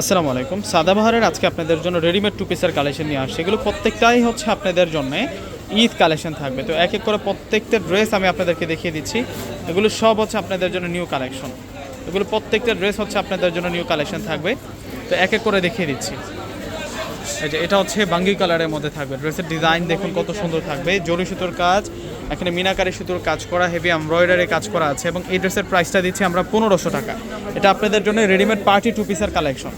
আসসালামু আলাইকুম। সাদাবাহারের আজকে আপনাদের জন্য রেডিমেড টু পিসের কালেকশন নিয়ে আসছে। এগুলো প্রত্যেকটাই হচ্ছে আপনাদের জন্য ঈদ কালেকশন থাকবে। তো এক এক করে প্রত্যেকটা ড্রেস আমি আপনাদেরকে দেখিয়ে দিচ্ছি। এগুলো সব হচ্ছে আপনাদের জন্য নিউ কালেকশন এগুলো প্রত্যেকটা ড্রেস হচ্ছে আপনাদের জন্য নিউ কালেকশন থাকবে। তো এক এক করে দেখিয়ে দিচ্ছি। এই যে এটা হচ্ছে বাঙ্গি কালারের মধ্যে থাকবে। ড্রেসের ডিজাইন দেখুন কত সুন্দর থাকবে। জরি সুতোর কাজ এখানে মিনাকারি সুতোর কাজ করা, হেভি এমব্রয়ডারি কাজ করা আছে এবং এই ড্রেসের প্রাইসটা দিচ্ছি আমরা পনেরোশো টাকা। এটা আপনাদের জন্য রেডিমেড পার্টি টু পিসের কালেকশন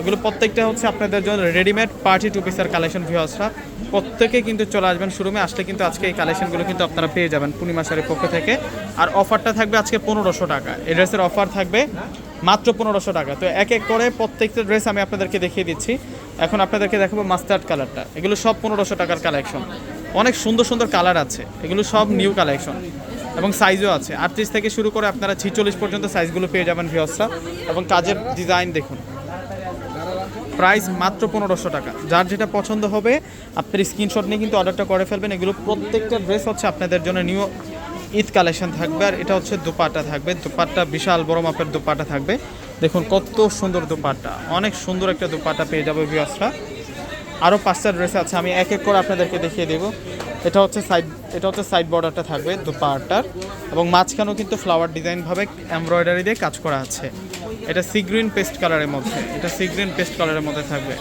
এগুলো প্রত্যেকটা হচ্ছে আপনাদের জন্য রেডিমেড পার্টি টু পিসের কালেকশন ভিউয়ার্সরা প্রত্যেকে কিন্তু চলে আসবেন শোরুমে আসলে কিন্তু আজকে এই কালেকশনগুলো কিন্তু আপনারা পেয়ে যাবেন পূর্ণিমা শাড়ির পক্ষ থেকে। আর অফারটা থাকবে আজকে পনেরোশো টাকা। এই ড্রেসের অফার থাকবে মাত্র পনেরোশো টাকা। তো এক এক করে প্রত্যেকটা ড্রেস আমি আপনাদেরকে দেখিয়ে দিচ্ছি। এখন আপনাদেরকে দেখাবো মাস্টার্ড কালারটা এগুলো সব পনেরোশো টাকার কালেকশন অনেক সুন্দর সুন্দর কালার আছে। এগুলো সব নিউ কালেকশন এবং সাইজও আছে। আটত্রিশ থেকে শুরু করে আপনারা ছিচল্লিশ পর্যন্ত সাইজগুলো পেয়ে যাবেন ভিওসরা। এবং কাজের ডিজাইন দেখুন। প্রাইস মাত্র পনেরোশো টাকা। যার যেটা পছন্দ হবে, আপনার স্ক্রিনশট নিয়ে কিন্তু অর্ডারটা করে ফেলবেন। এগুলো প্রত্যেকটা ড্রেস হচ্ছে আপনাদের জন্য নিউ ঈদ কালেকশন থাকবে। আর এটা হচ্ছে দুপাট্টা থাকবে। দুপাট্টা বিশাল বড় মাপের দুপাট্টা থাকবে। দেখুন কত সুন্দর দুপাট্টা। অনেক সুন্দর একটা দুপাট্টা পেয়ে যাবে ভিউয়ার্সরা আরও পাঁচটা ড্রেস আছে আমি এক এক করে আপনাদেরকে দেখিয়ে দেবো। এটা হচ্ছে সাইড এটা হচ্ছে সাইড বর্ডারটা থাকবে দুপাট্টার এবং মাঝখানেও কিন্তু ফ্লাওয়ার ডিজাইনভাবে এমব্রয়ডারি দিয়ে কাজ করা আছে। এটা সি গ্রিন পেস্ট কালারের মধ্যে, এটা সি গ্রিন পেস্ট কালারের মধ্যে থাকবে।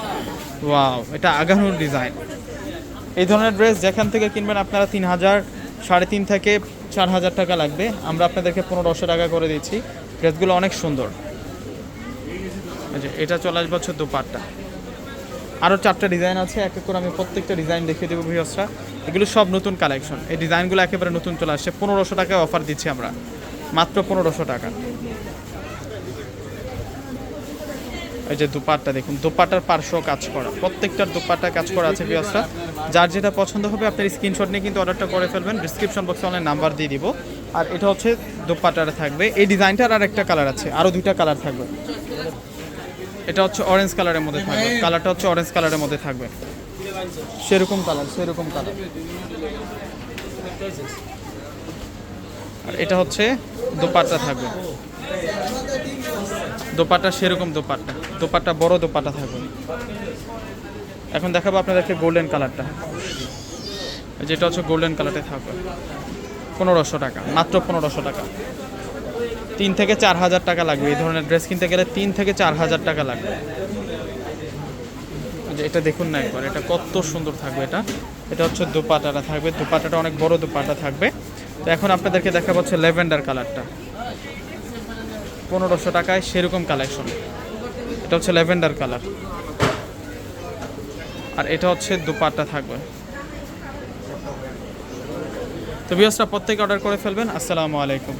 ওয়াও এটা আগানুর ডিজাইন এই ধরনের ড্রেস যেখান থেকে কিনবেন আপনারা তিন হাজার, সাড়ে তিন থেকে চার হাজার টাকা লাগবে। আমরা আপনাদেরকে পনেরোশো টাকা করে দিচ্ছি। ড্রেসগুলো অনেক সুন্দর। এটা চলে আসবে দুপাট্টা। আরও চারটা ডিজাইন আছে, এক এক করে আমি প্রত্যেকটা ডিজাইন দেখিয়ে দেবো ভিউসরা এগুলো সব নতুন কালেকশন এই ডিজাইনগুলো একেবারে নতুন চলে আসছে। পনেরোশো টাকায় অফার দিচ্ছি আমরা। মাত্র পনেরোশো টাকা। এই যে দুপাট্টা দেখুন, দুপাট্টার পার্শ্ব কাজ করা। প্রত্যেকটার দুপাট্টা কাজ করা আছে ভিউসরা যার যেটা পছন্দ হবে, আপনার স্ক্রিনশট নিয়ে কিন্তু অর্ডারটা করে ফেলবেন। ডিসক্রিপশন বক্সে অনেক নাম্বার দিয়ে দিব। আর এটা হচ্ছে দুপাট্টাটা থাকবে। এই ডিজাইনটার আর একটা কালার আছে। আরও দুইটা কালার থাকবে। এটা হচ্ছে অরেঞ্জ কালারের মধ্যে থাকবে। কালারটা হচ্ছে অরেঞ্জ কালারের মধ্যে থাকবে। সেরকম কালার সেরকম কালার আর এটা হচ্ছে দোপাট্টা থাকবে। দোপাট্টা সেরকম দোপাট্টা। দোপাট্টা বড় দোপাট্টা থাকবে। এখন দেখাবো আপনাদেরকে গোল্ডেন কালারটা যেটা হচ্ছে গোল্ডেন কালারটা থাকবে। পনেরোশো টাকা মাত্র পনেরোশো টাকা। তিন থেকে চার হাজার টাকা লাগবে। এই ধরনের ড্রেস কিনতে গেলে তিন থেকে চার হাজার টাকা লাগবে। এটা দেখুন না একবার, এটা কত সুন্দর থাকবে এটা। এটা হচ্ছে দুপাটাটা থাকবে, দুপাটাটা অনেক বড় দুপাটা থাকবে। তো এখন আপনাদেরকে দেখা হচ্ছে ল্যাভেন্ডার কালারটা। পনেরোশো টাকায় সেরকম কালেকশন এটা হচ্ছে ল্যাভেন্ডার কালার। আর এটা হচ্ছে দুপাট্টা থাকবে। তো বিয়সটা প্রত্যেকে অর্ডার করে ফেলবেন। আসসালামু আলাইকুম।